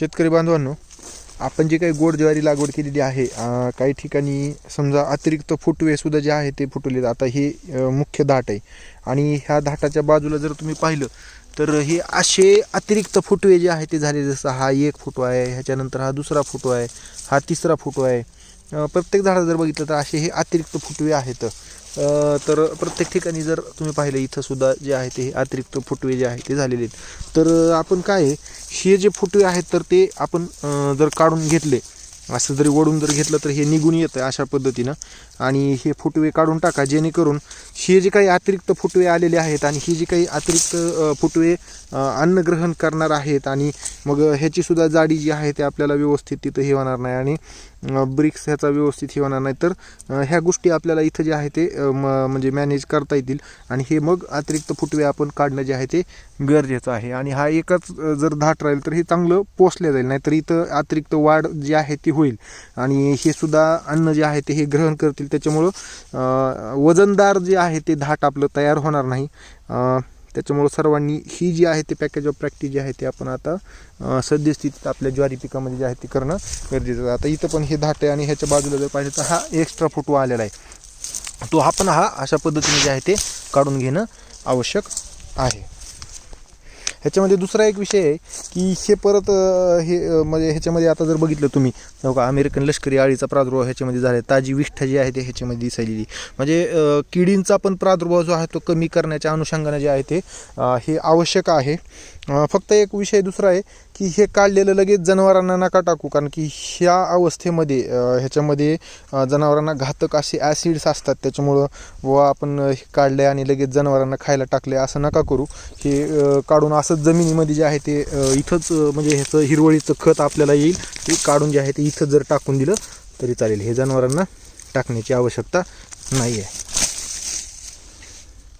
शेतकरी बांधवांनो आपण जे काही गोड ज्वारी लागवड केलेली आहे काही ठिकाणी समजा अतिरिक्त फुटवेसुद्धा जे आहे ते फुटवले आता हे मुख्य धाट आहे. आणि ह्या धाटाच्या बाजूला जर तुम्ही पाहिलं तर हे असे अतिरिक्त फुटवे जे आहे ते झाले जसं हा एक फुटवा आहे ह्याच्यानंतर हा दुसरा फुटवा आहे हा तिसरा फुटवा आहे. प्रत्येक झाडा जर बघितलं तर असे हे अतिरिक्त फुटवे आहेत. तर प्रत्येक ठिकाणी जर तुम्ही पाहिलं इथं सुद्धा जे आहे ते अतिरिक्त फुटवे जे आहे ते झालेले आहेत. तर आपण काय आहे, हे जे फुटवे आहेत तर ते आपण जर काढून घेतले असं जरी ओढून जर घेतलं तर हे निघून येतं अशा पद्धतीनं. आणि हे फुटवे काढून टाका जेणेकरून हे जे काही अतिरिक्त फुटवे आलेले आहेत आणि ही जी काही अतिरिक्त फुटवे अन्नग्रहण करणार आहेत आणि मग ह्याची सुद्धा जाडी जी आहे ते आपल्याला व्यवस्थित तिथं हे होणार नाही. आणि ब्रिक्स ह्याचा व्यवस्थित हे होणार नाही. तर ह्या गोष्टी आपल्याला इथं जे आहे ते म- म्हणजे मॅनेज करता येतील. आणि हे मग अतिरिक्त फुटवे आपण काढणं जे आहे ते गरजेचं आहे. आणि हा एकच जर धाट राहील तर हे चांगलं पोचलं जाईल. नाहीतर इथं अतिरिक्त वाढ जी आहे ती होईल. आणि हे सुद्धा अन्न जे आहे ते हे ग्रहण करतील. त्याच्यामुळं वजनदार जे आहे ते धाट आपलं तयार होणार नाही. त्याच्यामुळं सर्वांनी ही जी आहे ते पॅकेज ऑफ प्रॅक्टिस जी आहे ते आपण आता सद्यस्थितीत आपल्या ज्वारी पिकामध्ये जे आहे ते करणं गरजेचं आहे. आता इथं पण हे धाट आहे आणि ह्याच्या बाजूला जर पाहिजे तर हा एक्स्ट्रा फोटो आलेला आहे. तो हा पण हा अशा पद्धतीने जे आहे ते काढून घेणं आवश्यक आहे. ह्याच्यामध्ये दुसरा एक विषय आहे की हे परत हे म्हणजे ह्याच्यामध्ये आता जर बघितलं तुम्ही का अमेरिकन लष्करी आळीचा प्रादुर्भाव ह्याच्यामध्ये झाला आहे ताजी विष्ठा जी आहे ते ह्याच्यामध्ये दिसायलेली. म्हणजे किडींचा पण प्रादुर्भाव जो आहे तो कमी करण्याच्या अनुषंगाने जे आहे ते हे आवश्यक आहे. फक्त एक विषय दुसरा आहे की हे काढलेलं लगेच जनावरांना नका टाकू कारण की ह्या अवस्थेमध्ये ह्याच्यामध्ये जनावरांना घातक असे ॲसिड्स असतात. त्याच्यामुळं व आपण हे काढले आणि लगेच जनावरांना खायला टाकले असं नका करू. हे काढून असंच जमिनीमध्ये जे आहे ते इथंच म्हणजे ह्याचं हिरवळीचं खत आपल्याला येईल. ते काढून जे आहे ते इथं जर टाकून दिलं तरी चालेल. हे जनावरांना टाकण्याची आवश्यकता नाही आहे